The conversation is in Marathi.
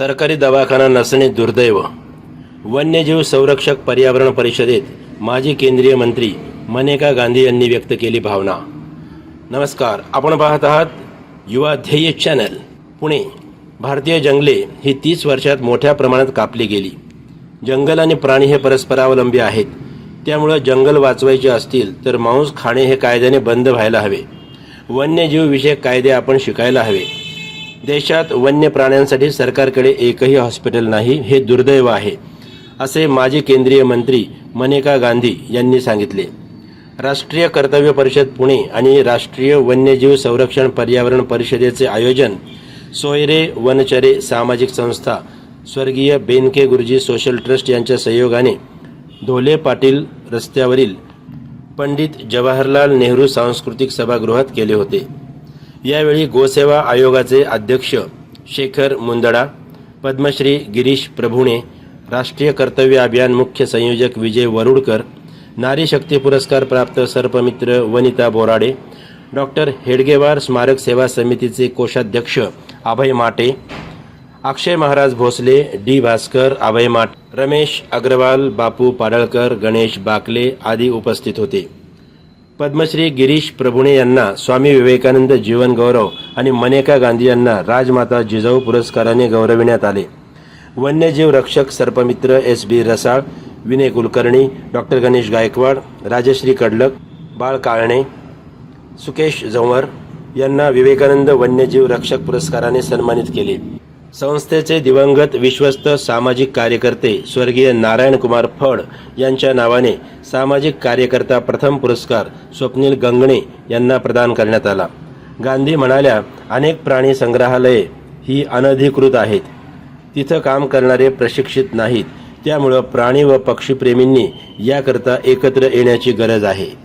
सरकारी दवाखाना नसणे दुर्दैव. वन्यजीव संरक्षक पर्यावरण परिषदेत माजी केंद्रीय मंत्री मनेका गांधी यांनी व्यक्त केली भावना. नमस्कार आपण पाहत आहात युवा ध्येय चॅनल पुणे. भारतीय जंगले ही तीस वर्षात मोठ्या प्रमाणात कापली गेली. जंगल आणि प्राणी हे परस्परावलंबी आहेत. त्यामुळं जंगल वाचवायचे असतील तर मांस खाणे हे कायद्याने बंद व्हायला हवे. वन्यजीवविषयक कायदे आपण शिकायला हवे. देशात वन्य प्राण्यांसाठी सरकारकडे एकही हॉस्पिटल नाही हे दुर्दैव आहे असे माजी केंद्रीय मंत्री मनेका गांधी यांनी सांगितले. राष्ट्रीय कर्तव्य परिषद पुणे आणि राष्ट्रीय वन्यजीव संरक्षण पर्यावरण परिषदेचे आयोजन सोयरे वनचरे सामाजिक संस्था स्वर्गीय बेनके गुरुजी सोशल ट्रस्ट यांच्या सहयोगाने धोले पाटील रस्त्यावरील पंडित जवाहरलाल नेहरू सांस्कृतिक सभागृहात केले होते. यावेळी गोसेवा आयोगाचे अध्यक्ष शेखर मुंदडा पद्मश्री गिरीश प्रभुणे राष्ट्रीय कर्तव्य अभियान मुख्य संयोजक विजय वरुडकर नारी शक्ती पुरस्कार प्राप्त सर्पमित्र वनिता बोराडे डॉक्टर हेडगेवार स्मारक सेवा समितीचे कोषाध्यक्ष अभय माटे अक्षय महाराज भोसले डी भास्कर अभय माट रमेश अग्रवाल बापू पाडळकर गणेश बाकले आदी उपस्थित होते. पद्मश्री गिरीश प्रभुणे यांना स्वामी विवेकानंद जीवन गौरव आणि मनेका गांधी यांना राजमाता जिजाऊ पुरस्काराने गौरविण्यात आले. वन्यजीव रक्षक सर्पमित्र S B Rasal Vinay Kulkarni doctor Ganesh Gaikwad Rajashri Kadlak Bal Kalne Sukesh Jhanwar यांना विवेकानंद वन्यजीव रक्षक पुरस्काराने सन्मानित केले. संस्थेचे दिवंगत विश्वस्त सामाजिक कार्यकर्ते स्वर्गीय नारायण कुमार फड यांच्या नावाने सामाजिक कार्यकर्ता प्रथम पुरस्कार स्वप्नील गंगणे यांना प्रदान करण्यात आला. गांधी म्हणाल्या अनेक प्राणी संग्रहालये ही अनधिकृत आहेत. तिथं काम करणारे प्रशिक्षित नाहीत. त्यामुळं प्राणी व पक्षीप्रेमींनी याकरता एकत्र येण्याची गरज आहे.